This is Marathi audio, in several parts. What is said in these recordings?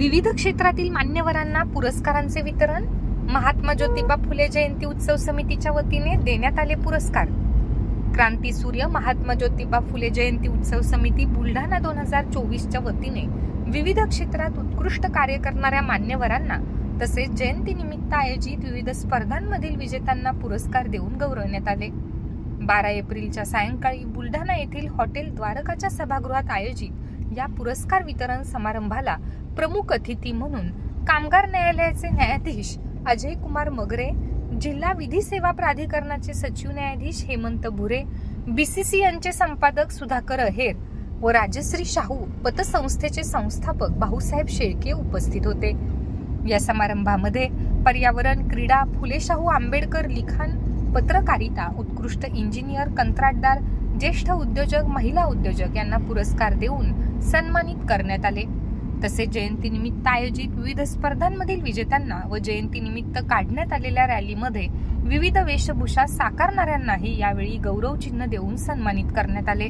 विविध क्षेत्रातील मान्यवरांना पुरस्कारांचे वितरण महात्मा ज्योतिबा फुले जयंती उत्सव समितीच्या वतीने देण्यात आले पुरस्कार. क्रांती सूर्य महात्मा ज्योतिबा फुले जयंती उत्सव समिती बुलढाणा दोन हजार चोवीसच्या वतीने विविध क्षेत्रात उत्कृष्ट कार्य करणाऱ्या मान्यवरांना तसेच जयंतीनिमित्त आयोजित विविध स्पर्धांमधील विजेत्यांना पुरस्कार देऊन गौरवण्यात आले. बारा एप्रिलच्या सायंकाळी बुलढाणा येथील हॉटेल द्वारकाच्या सभागृहात आयोजित या पुरस्कार वितरण समारंभाला प्रमुख अतिथी म्हणून कामगार न्यायालयाचे न्यायाधीश अजय कुमार मगरे जिल्हा विधी सेवा प्राधिकरणाचे सचिव न्यायाधीश हेमंत भुरे बीसीसीएनचे संपादक सुधाकर अहेर व राजश्री शाहू पतसंस्थेचे संस्थापक भाऊसाहेब शेळके उपस्थित होते. या समारंभामध्ये पर्यावरण क्रीडा फुले शाहू आंबेडकर लिखाण पत्रकारिता उत्कृष्ट इंजिनियर कंत्राटदार ज्येष्ठ उद्योजक महिला उद्योजक यांना पुरस्कार देऊन सन्मानित करण्यात आले. तसेच जयंतीनिमित्त आयोजित विविध स्पर्धांमधील विजेत्यांना व जयंतीनिमित्त काढण्यात आलेल्या रॅलीमध्ये विविध वेशभूषा साकारणाऱ्यांनाही यावेळी गौरवचिन्ह देऊन सन्मानित करण्यात आले.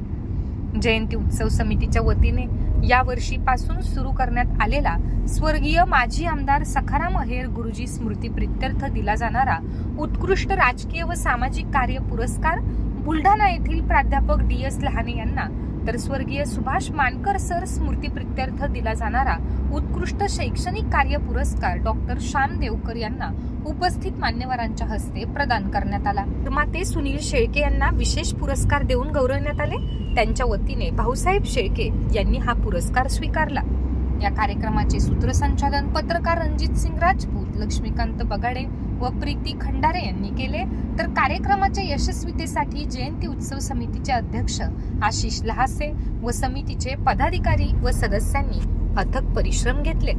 जयंती उत्सव समितीच्या वतीने या वर्षीपासून सुरू करण्यात आलेला स्वर्गीय माजी आमदार सखाराम अहेर गुरुजी स्मृती प्रित्यर्थ दिला जाणारा उत्कृष्ट राजकीय व सामाजिक कार्य पुरस्कार बुलढाणा येथील प्राध्यापक डी एस लहाने यांना तर स्वर्गीय सुभाष मानकर सर स्मृती प्रित्यर्थ दिला जाणारा उत्कृष्ट शैक्षणिक कार्य पुरस्कार डॉक्टर श्याम देवकर यांना उपस्थित मान्यवरांच्या हस्ते प्रदान करण्यात आला. निर्माते सुनील शेळके यांना विशेष पुरस्कार देऊन गौरवण्यात आले. त्यांच्या वतीने भाऊसाहेब शेळके यांनी हा पुरस्कार स्वीकारला. या कार्यक्रमाचे सूत्रसंचालन पत्रकार रणजित सिंग राजपूत लक्ष्मीकांत बगाडे व प्रीती खंडारे यांनी केले तर कार्यक्रमाच्या यशस्वीतेसाठी जयंती उत्सव समितीचे अध्यक्ष आशिष लहासे व समितीचे पदाधिकारी व सदस्यांनी अथक परिश्रम घेतले.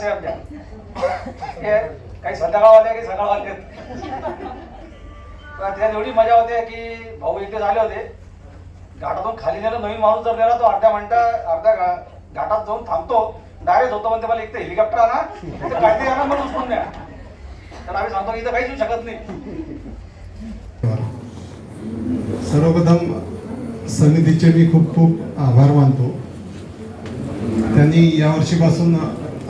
असे आमच्या हे काही संध्याकाळवाले की सकाळवाले पण त्यात एवढी मजा होते की भाऊ इथे झाले होते. घाटातून खाली नेलं नवीन माणूस जर नेला तो अर्ध्या मिनिटा अर्ध्या घाटात जाऊन थांबतो. डायरेक्ट होतो म्हणते मला एक तर हेलिकॉप्टर आणा काहीतरी आणा म्हणून उचलून द्या तर आम्ही सांगतो इथं काहीच येऊ शकत नाही. सर्वप्रथम समितीचे मी खूप खूप आभार मानतो. त्यांनी यावर्षीपासून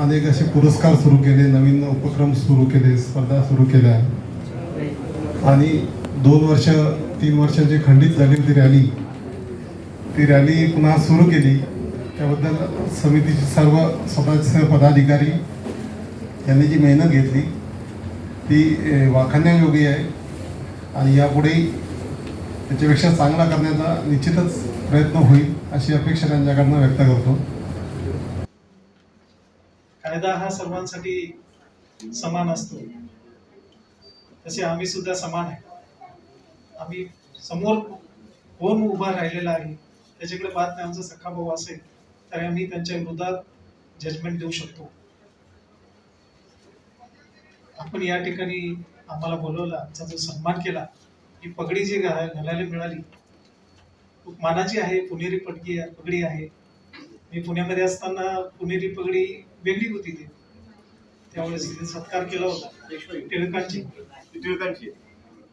अनेक असे पुरस्कार सुरू केले नवीन उपक्रम सुरू केले स्पर्धा सुरू केल्या. आणि दोन वर्ष तीन वर्षाची खंडित झाली होती रॅली ती रॅली पुन्हा सुरू केली. त्याबद्दल समितीचे सर्व सदस्य पदाधिकारी यांनी जी मेहनत घेतली ती वाखाण्यायोगी आहे. आणि यापुढे त्याच्यापेक्षा चांगला करण्याचा निश्चितच प्रयत्न होईल अशी अपेक्षा त्यांच्याकडनं व्यक्त करतो. कायदा हा सर्वांसाठी समान असतो. तसे आम्ही सुद्धा समान आहे. आम्ही समोर कोण उभा राहिलेला आहे त्याच्याकडे पाहत नाही आमचा सख्खा भाऊ असेल तर आम्ही त्यांच्या विरोधात जजमेंट देऊ शकतो. आपण या ठिकाणी आम्हाला बोलवलं आमचा जो सन्मान केला ही पगडी जी घा- घालायला मिळाली खूप मानाची आहे पुणेरी पडकी पगडी आहे. मी पुण्यामध्ये असताना पुणेरी पगडी वेगळी होती ती. त्यावेळेस तिथे सत्कार केला होता. टिळकांची. टिळकांची.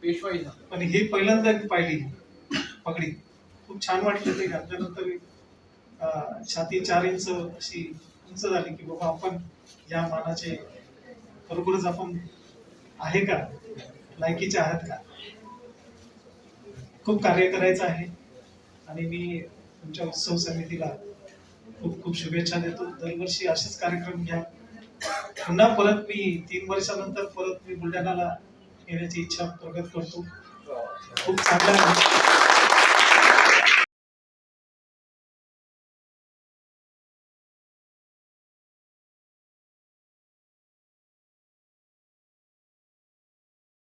पेशवाई पण हे पहिल्यांदा मी पाहिली पगडी. खूप छान वाटली ते घातल्यानंतर छाती चार इंच अशी उंच झाली की बाबा आपण या मानाचे खरोखरच आपण आहे का? लायकीचे आहात का? खूप कार्य करायचं आहे. आणि मी तुमच्या उत्सव समितीला खूप खूप शुभेच्छा देतो. दरवर्षी असेच कार्यक्रम घ्या. पुन्हा परत मी तीन वर्षानंतर परत मी बुलढाणाला येण्याची इच्छा प्रगत करतो. खूप चांगला